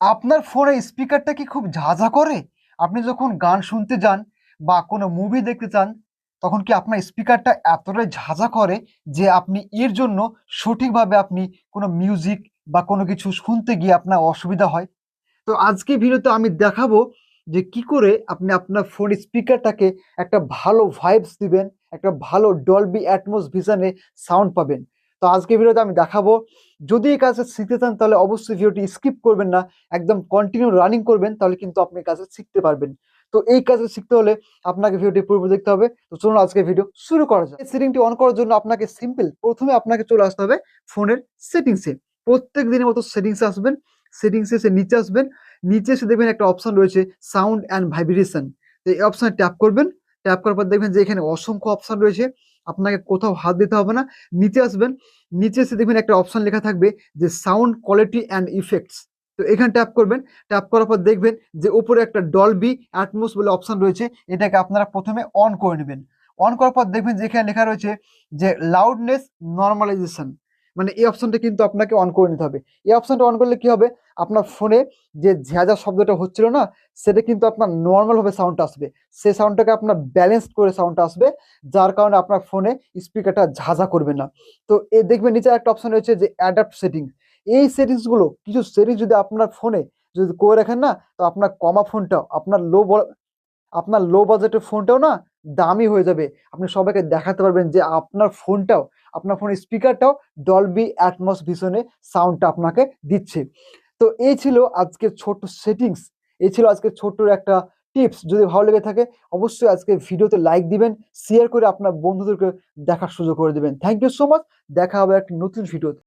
আপনার ফোনের স্পিকারটা কি খুব ঝাঁঝা করে? আপনি যখন গান শুনতে যান বা কোনো মুভি দেখতে চান, তখন কি আপনার স্পিকারটা এতটাই ঝাঁঝা করে যে আপনি এর জন্য সঠিকভাবে আপনি কোনো মিউজিক বা কোনো কিছু শুনতে গিয়ে আপনার অসুবিধা হয়? তো আজকে ভিডিওতে আমি দেখাবো যে কি করে আপনি আপনার ফোন স্পিকারটাকে একটা ভালো ভাইবস দিবেন, একটা ভালো ডলবি অ্যাটমোস ভিশনে সাউন্ড পাবেন। তো আজকে ভিডিওতে আমি দেখাবো, যদি এই কাজটা শিখতে চান তাহলে অবশ্যই ভিডিওটি স্কিপ করবেন না, একদম কন্টিনিউ রানিং করবেন, তাহলে কিন্তু আপনি কাজটা শিখতে পারবেন। তো এই কাজটা শিখতে হলে আপনাকে ভিডিওটি পুরোপুরি দেখতে হবে, তো চলুন আজকে ভিডিও শুরু করা যায় সেটিংটি অন করার জন্য আপনাকে সিম্পল প্রথমে আপনাকে চলে আসতে হবে ফোনের সেটিংসে প্রত্যেক দিনের মতো সেটিংসে আসবেন সেটিংসে এসে নিচে আসবেন, নিচে এসে দেখবেন একটা অপশন রয়েছে সাউন্ড অ্যান্ড ভাইব্রেশন তো এই অপশনে ট্যাপ করবেন ট্যাপ করার পর দেখবেন যে এখানে অসংখ্য অপশন রয়েছে। আপনাকে কোথাও হাত দিতে হবে না। নিচে আসবেন। নিচে এসে দেখবেন একটা অপশান লেখা থাকবে যে সাউন্ড কোয়ালিটি অ্যান্ড ইফেক্টস তো এখানে ট্যাপ করবেন। ট্যাপ করার পর দেখবেন যে উপরে একটা ডলবি অ্যাটমোস বলে অপশন রয়েছে। এটাকে আপনারা প্রথমে অন করে নেবেন। অন করার পর দেখবেন যে এখানে লেখা রয়েছে যে লাউডনেস নর্মালাইজেশন মানে এই অপশনটা কিন্তু আপনাকে অন করে নিতে হবে। এই অপশনটা অন করলে কি হবে? আপনার ফোনে যে ঝেঁঝা শব্দটা হচ্ছিল না, সেটা কিন্তু আপনার নর্মাল ভাবে সাউন্ড আসবে। সেই সাউন্ডটাকে আপনার ব্যালেন্স করে সাউন্ড আসবে, যার কারণে আপনার ফোনে স্পিকারটা ঝাঁঝা করবে না। তো এ দেখবেন নিচে একটা অপশন রয়েছে যে অ্যাডাপ্ট সেটিং এই সেটিংসগুলো কিছু সেটিংস যদি আপনার ফোনে যদি করে রাখেন না, তো আপনার কমা ফোনটাও আপনার লো আপনার লো বাজেটের ফোনটাও না দামি হয়ে যাবে। আপনি সবাইকে দেখাতে পারবেন যে আপনার ফোনটাও আপনার ফোনের স্পিকারটাও ডলবি অ্যাটমস ভিশনে সাউন্ডটা আপনাকে দিচ্ছে। তো এই ছিল আজকের ছোট্ট সেটিংস এই ছিল আজকের ছোট্ট একটা টিপস যদি ভালো লেগে থাকে, অবশ্যই আজকে ভিডিওতে লাইক দিবেন শেয়ার করে আপনার বন্ধুদেরকে দেখার সুযোগ করে দেবেন। থ্যাংক ইউ সো মাচ দেখা হবে একটা নতুন ভিডিওতে